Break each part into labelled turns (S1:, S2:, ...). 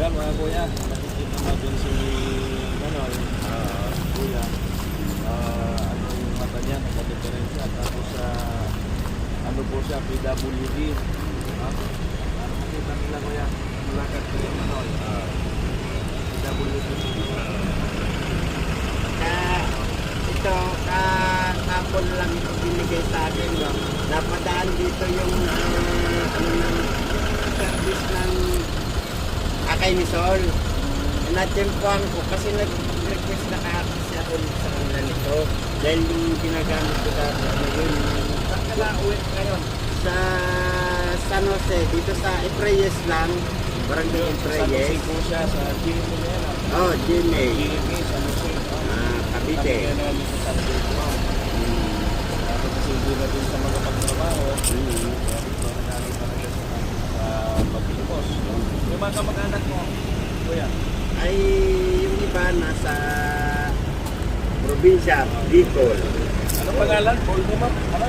S1: Ayan mga kuya, nakikita natin si Manoy, uh,
S2: ah,
S1: kuya, uh, ano yung mata niya, nagka-diferensya. Tapos sa, uh, ano po siya, PWD.
S2: Uh,
S1: ano makita nila kuya, malakad kuya Manoy. Uh, ah, PWD.
S2: Uh, ito, uh, sample lang ito binigay sa akin. No? Napadaan dito yung, uh, ano Akay ni Sol. Natsempuan ko kasi nag-request na siya ulit sa kanila nito. Dahil yung ginagamit ko dati, ano yun, Saan ka na uwi ngayon? sa San Jose, dito sa Epreyes lang, Barangay Sa San Jose
S1: po siya sa GMA na yan. Oh, GMA. GMA, San Jose.
S2: Ah, Kami Cavite.
S1: na namin sa San Jose. Wow.
S2: Hmm.
S1: Ako kasi hindi na din sa mga pagtrabaho.
S2: Hmm.
S1: Kaya dito na namin talaga sa, sa Pagpilipos. Yung mga kamag-anak mo, kuya,
S2: ay yung iba nasa probinsya, Bicol,
S1: ano pangalan? Mo ma'am? Ano?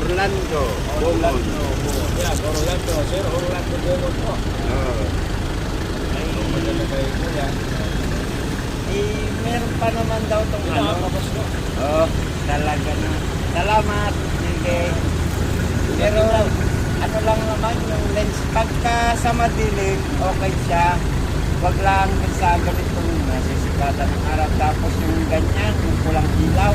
S2: Orlando, Orlando.
S1: Bomon. Yeah, Orlando. Sir, Orlando Bomon po. Oh. Ay, maganda kayo kuya.
S2: Eh, meron pa naman daw itong Ano? Oh, talaga na. Salamat, sige.
S1: Pero,
S2: lang naman yung lens. Pagka sa madilim, okay siya. Wag lang sa ganitong nasisigatan ng araw. Tapos yung ganyan, yung pulang ilaw.